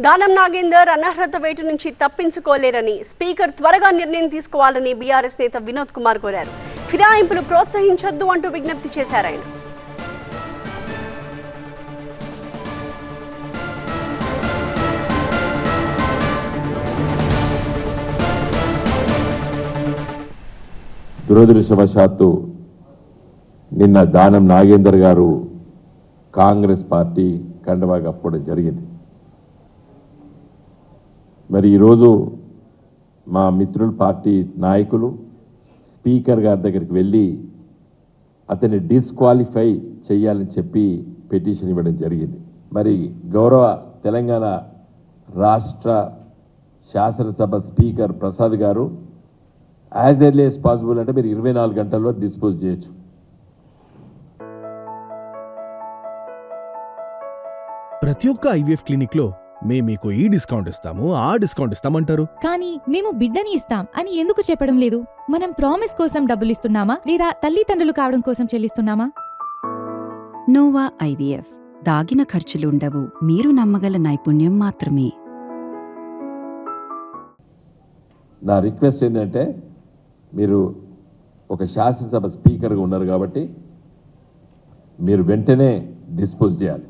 దానం నాగేందర్ అనర్హత వేటు నుంచి తప్పించుకోలేరని స్పీకర్ త్వరగా నిర్ణయం తీసుకోవాలని బీఆర్ఎస్ నేత వినోద్ కుమార్ కోరారు. ఫిరాయింపులు ప్రోత్సహించొద్దు అంటూ విజ్ఞప్తి చేశారు ఆయన. దురదృష్టవశాత్తు నిన్న దానం నాగేందర్ గారు కాంగ్రెస్ పార్టీ కండవా కప్పుకోవడం జరిగింది. మరి ఈరోజు మా మిత్రుల పార్టీ నాయకులు స్పీకర్ గారి దగ్గరికి వెళ్ళి అతన్ని డిస్క్వాలిఫై చేయాలని చెప్పి పిటిషన్ ఇవ్వడం జరిగింది. మరి గౌరవ తెలంగాణ రాష్ట్ర శాసనసభ స్పీకర్ ప్రసాద్ గారు యాజ్ ఎర్లీ యాజ్ పాసిబుల్ అంటే మీరు ఇరవై నాలుగు గంటల్లో డిస్పోజ్ చేయొచ్చు. ప్రతి ఒక్క ఐవీఎఫ్ క్లినిక్లో మేము మీకు ఈ డిస్కౌంట్ ఇస్తాము ఆ డిస్కౌంట్ ఇస్తామంటారు. కానీ మేము బిడ్డని ఇస్తాం అని ఎందుకు చెప్పడం లేదు? మనం ప్రామిస్ కోసం డబ్బులు ఇస్తున్నామా లేదా తల్లిదండ్రులు కావడం కోసం చెల్లిస్తున్నామా? Nova IVF. దాగిన ఖర్చులుండవు మీరు నమ్మగల నైపుణ్యం మాత్రమే. నా రిక్వెస్ట్ ఏంటంటే మీరు ఒక శాసనసభ స్పీకర్గా ఉన్నారు కాబట్టి మీరు వెంటనే డిస్పోజ్ చేయాలి.